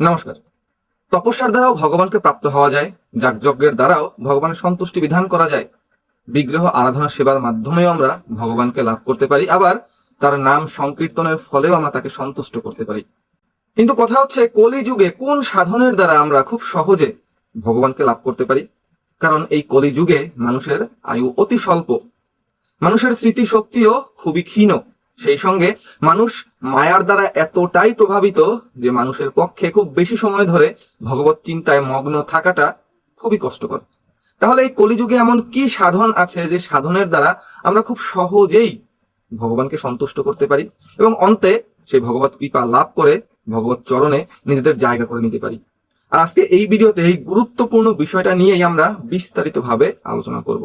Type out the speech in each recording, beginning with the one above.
নমস্কার। তপস্যার দ্বারাও ভগবানকে প্রাপ্ত হওয়া যায় যাগযজ্ঞের দ্বারাও ভগবানের সন্তুষ্টি বিধান করা যায়। বিগ্রহ আরাধনা সেবার মাধ্যমেও আমরা ভগবানকে লাভ করতে পারি, আবার তার নাম সংকীর্তনের ফলেও আমরা তাকে সন্তুষ্ট করতে পারি। কিন্তু কথা হচ্ছে, কলিযুগে কোন সাধনের দ্বারা আমরা খুব সহজে ভগবানকে লাভ করতে পারি? কারণ এই কলিযুগে মানুষের আয়ু অতি স্বল্প। মানুষের স্মৃতিশক্তিও খুবই ক্ষীণ। সেই সঙ্গে মানুষ মায়ার দ্বারা এতটাই প্রভাবিত যে মানুষের পক্ষে খুব বেশি সময় ধরে ভগবত চিন্তায় মগ্ন থাকাটা খুবই কষ্টকর। তাহলে এই কলিযুগে এমন কি সাধন আছে যে সাধনের দ্বারা আমরা খুব সহজেই ভগবানকে সন্তুষ্ট করতে পারি এবং অন্তে সেই ভগবত কৃপা লাভ করে ভগবত চরণে নিজেদের জায়গা করে নিতে পারি। আর আজকে এই ভিডিওতে এই গুরুত্বপূর্ণ বিষয়টা নিয়েই আমরা বিস্তারিতভাবে আলোচনা করব।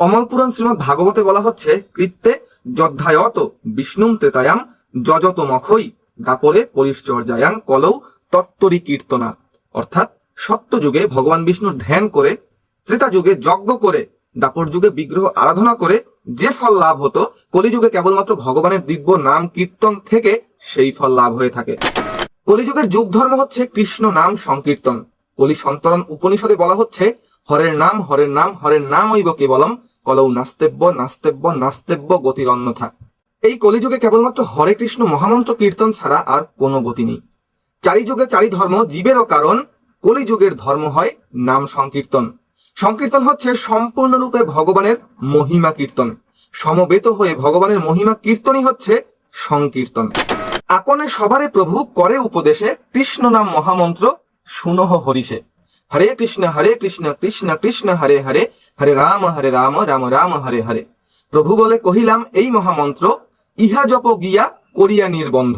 অমল পুরাণ শ্রীমদ ভাগবতে বলা হচ্ছে, কৃত্যে যদ্ধায়ত বিষ্ণুম ত্রেতায়াম যজত মখই দাপরে পরিচর্যায়াং কলৌ তত্তরি কীর্তনা অর্থাৎ সত্য যুগে ভগবান বিষ্ণুর ধ্যান করে ত্রেতা যুগে যজ্ঞ করে দাপর যুগে বিগ্রহ আরাধনা করে যে ফল লাভ হতো, কলিযুগে কেবলমাত্র ভগবানের দিব্য নাম কীর্তন থেকে সেই ফল লাভ হয়ে থাকে। কলিযুগের যুগ ধর্ম হচ্ছে কৃষ্ণ নাম সংকীর্তন। কলি সন্তরণ উপনিষদে বলা হচ্ছে, হরের নাম হরের নাম হরের নাম ঐব কেবলম, কলৌ নাস্তেব্য নাস্তেব্য নাস্তেব্য গতির অন্যথা। এই কলিযুগে কেবলমাত্র হরে কৃষ্ণ মহামন্ত্র কীর্তন ছাড়া আর কোনো গতি নেই। চারি যুগে চারি ধর্ম জীবেরও কারণ, কলিযুগের ধর্ম হয় নাম সংকীর্তন। সংকীর্তন হচ্ছে সম্পূর্ণরূপে ভগবানের মহিমা কীর্তন। সমবেত হয়ে ভগবানের মহিমা কীর্তনই হচ্ছে সংকীর্তন। আপনে সবারে প্রভু করে উপদেশে কৃষ্ণ নাম মহামন্ত্র সুনহ হরিষে। হরে কৃষ্ণ হরে কৃষ্ণ কৃষ্ণ কৃষ্ণ, হরে হরে হরে রাম হরে রাম রাম রাম, হরে হরে। প্রভু বলে কহিলাম, এই মহামন্ত্র ইহা জপ গিয়া করিয়া নির্বন্ধ।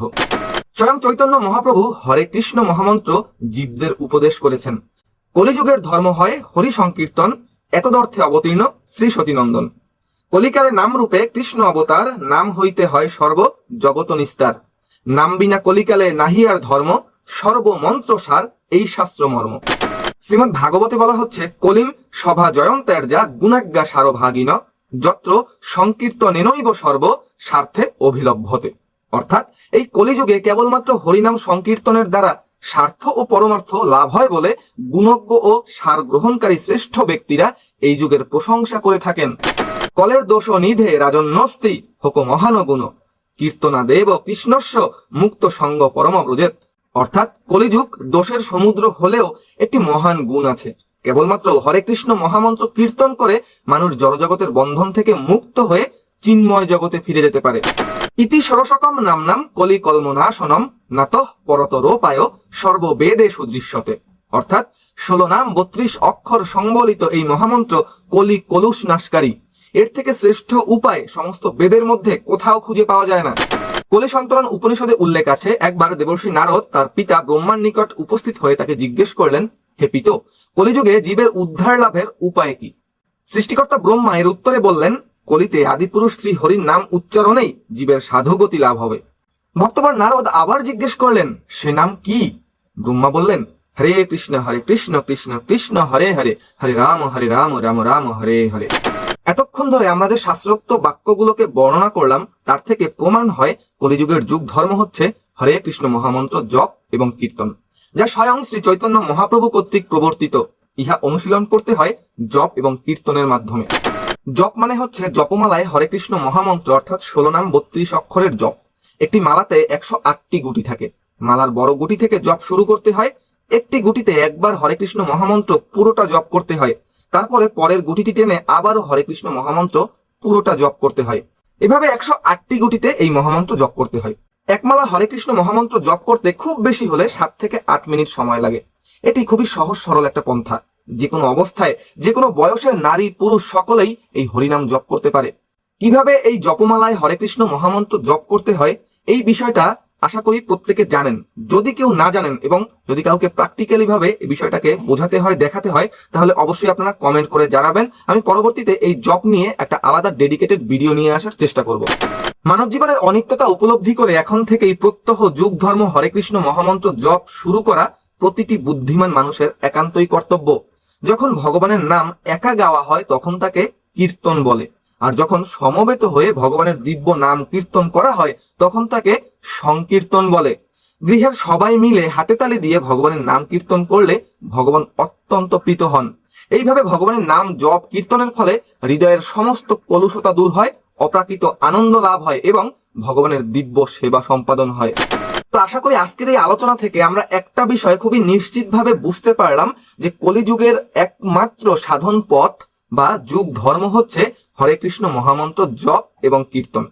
স্বয়ং চৈতন্য মহাপ্রভু হরে কৃষ্ণ মহামন্ত্র জীবদের উপদেশ করেছেন। কলিযুগের ধর্ম হয় হরি সংকীর্তন এতদর্থে অবতীর্ণ শ্রী সতীনন্দন। কলিকালে নাম রূপে কৃষ্ণ অবতার, নাম হইতে হয় সর্ব জগত নিস্তার নাম বিনা কলিকালে নাহিয়ার ধর্ম সর্বমন্ত্র সার এই শাস্ত্র মর্ম শ্রীমদ ভাগবতে বলা হচ্ছে কলিম সভা জয়ন্তের যা গুণাজ্ঞা সারভাগিন যত্র সংকীর্তনেনৈব সর্ব স্বার্থে অভিলভ্যতে। অর্থাৎ এই কলিযুগে কেবলমাত্র হরিনাম সংকীর্তনের দ্বারা স্বার্থ ও পরমার্থ লাভ হয় বলে গুণজ্ঞ ও সার গ্রহণকারী শ্রেষ্ঠ ব্যক্তিরা এই যুগের প্রশংসা করে থাকেন। কলের দোষ নিধে রাজন্যস্তি, হোক মহানগুণ। কীর্তনা দেব কৃষ্ণস্য মুক্ত সঙ্গ পরম ব্রজেত অর্থাৎ কলিযুগ দোষের সমুদ্র হলেও একটি মহান গুণ আছে। কেবলমাত্র হরে কৃষ্ণ মহামন্ত্র কীর্তন করে মানুষ জড়জগতের বন্ধন থেকে মুক্ত হয়ে চিন্ময় জগতে ফিরে যেতে পারে। ইতি সরসকম নাম নাম কলি কলমনাশনম নাত পরতরোপায় সর্ববেদে সুদৃশ্যতে। অর্থাৎ ষোলো নাম বত্রিশ অক্ষর সংবলিত এই মহামন্ত্র কলি কলুষ নাশকারী এর থেকে শ্রেষ্ঠ উপায় সমস্ত বেদের মধ্যে কোথাও খুঁজে পাওয়া যায় না। কলি সন্তরণ উপনিষদে উল্লেখ আছে, একবার দেবর্ষী নারদ তার পিতা ব্রহ্মার নিকট উপস্থিত হয়ে তাকে জিজ্ঞেস করলেন, হে পিত, কলিযুগে জীবের উদ্ধার লাভের উপায় কি? সৃষ্টিকর্তা ব্রহ্মা এর উত্তরে বললেন, কলিতে আদিপুরুষ শ্রী হরির নাম উচ্চারণেই জীবের সাধুগতি লাভ হবে। ভক্তবার নারদ আবার জিজ্ঞেস করলেন, সে নাম কি? ব্রহ্মা বললেন, হরে কৃষ্ণ হরে কৃষ্ণ কৃষ্ণ কৃষ্ণ, হরে হরে হরে রাম হরে রাম রাম রাম, হরে হরে। এতক্ষণ ধরে আমরা যে শাস্ত্রোক্ত বাক্যগুলোকে বর্ণনা করলাম, তার থেকে প্রমাণ হয় কলিযুগের যুগ ধর্ম হচ্ছে হরে কৃষ্ণ মহামন্ত্র, জপ এবং কীর্তন, যা স্বয়ং শ্রী চৈতন্য মহাপ্রভু কর্তৃক প্রবর্তিত। ইহা অনুশীলন করতে হয় জপ এবং কীর্তনের মাধ্যমে। জপ মানে হচ্ছে জপমালায় হরে কৃষ্ণ মহামন্ত্র, অর্থাৎ ষোলো নাম বত্রিশ অক্ষরের জপ। একটি মালাতে একশো আটটি গুটি থাকে। মালার বড় গুটি থেকে জপ শুরু করতে হয়। একটি গুটিতে একবার হরে কৃষ্ণ মহামন্ত্র পুরোটা জপ করতে হয়। তারপরে পরের গুটিটি টেনে আবারও হরে কৃষ্ণ মহামন্ত্র পুরোটা জপ করতে হয়। এভাবে একশো আটটি গুটিতে এই মহামন্ত্র জপ করতে হয়। একমালা হরে কৃষ্ণ মহামন্ত্র জপ করতে খুব বেশি হলে সাত থেকে আট মিনিট সময় লাগে। এটি খুবই সহজ সরল একটা পন্থা। যে কোনো অবস্থায় যে কোনো বয়সের নারী পুরুষ সকলেই এই হরিনাম জপ করতে পারে। কীভাবে এই জপমালায় হরে কৃষ্ণ মহামন্ত্র জপ করতে হয়, এই বিষয়টা আশা করি প্রত্যেকে জানেন। যদি কেউ না জানেন এবং যদি কাউকে প্র্যাকটিক্যালি ভাবে এই বিষয়টাকে বোঝাতে হয়, দেখাতে হয়, তাহলে অবশ্যই আপনারা কমেন্ট করে জানাবেন। আমি পরবর্তীতে এই জব নিয়ে একটা আলাদা ডেডিকেটেড ভিডিও নিয়ে আসার চেষ্টা করব। মানব জীবনের অনিত্যতা উপলব্ধি করে এখন থেকেই প্রত্যহ যুগ, ধর্ম, হরে কৃষ্ণ, মহামন্ত্র, জপ শুরু করা প্রতিটি বুদ্ধিমান মানুষের একান্তই কর্তব্য। যখন ভগবানের নাম একা গাওয়া হয়, তখন তাকে কীর্তন বলে। আর যখন সমবেত হয়ে ভগবানের দিব্য নাম কীর্তন করা হয়, তখন তাকে সংকীর্তন বলে। গৃহের সবাই মিলে হাতে তালি দিয়ে ভগবানের নাম কীর্তন করলে ভগবান অত্যন্ত প্রীত হন। এইভাবে ভগবানের নাম জপ কীর্তনের ফলে হৃদয়ের সমস্ত কলুষতা দূর হয়, অপ্রাকৃত আনন্দ লাভ হয় এবং ভগবানের দিব্য সেবা সম্পাদন হয়। তো আশা করি আজকের এই আলোচনা থেকে আমরা একটা বিষয় খুবই নিশ্চিতভাবে বুঝতে পারলাম যে কলিযুগের একমাত্র সাধন পথ বা যুগ ধর্ম হচ্ছে হরে কৃষ্ণ মহামন্ত্র, জপ এবং কীর্তন।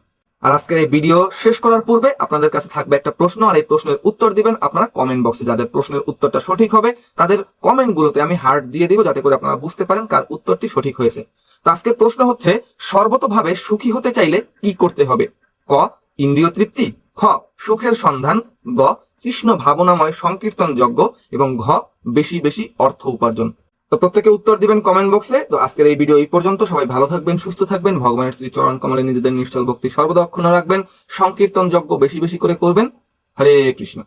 আর আজকের এই ভিডিও শেষ করার পূর্বে আপনাদের কাছে থাকবে একটা প্রশ্ন, আর এই প্রশ্নের উত্তর দিবেন আপনারা কমেন্ট বক্সে যাদের প্রশ্নের উত্তরটা সঠিক হবে, তাদের কমেন্ট গুলোতে আমি হার্ট দিয়ে দিব, যাতে করে আপনারা বুঝতে পারেন কার উত্তরটি সঠিক হয়েছে। তো আজকের প্রশ্ন হচ্ছে, সর্বতভাবে সুখী হতে চাইলে কি করতে হবে? ক, ইন্দ্রিয় তৃপ্তি, খ, সুখের সন্ধান, গ, কৃষ্ণ ভাবনাময় সংকীর্তন যজ্ঞ এবং ঘ, বেশি বেশি অর্থ উপার্জন। তো প্রত্যেকে উত্তর দিবেন কমেন্ট বক্সে তো আজকের এই ভিডিও এই পর্যন্ত। সবাই ভালো থাকবেন, সুস্থ থাকবেন। ভগবানের শ্রী চরণ কমলে নিজেদের নিশ্চল ভক্তি সর্বদা অক্ষুণ্ণ রাখবেন। সংকীর্তন যজ্ঞ বেশি বেশি করে করবেন। হরে কৃষ্ণ।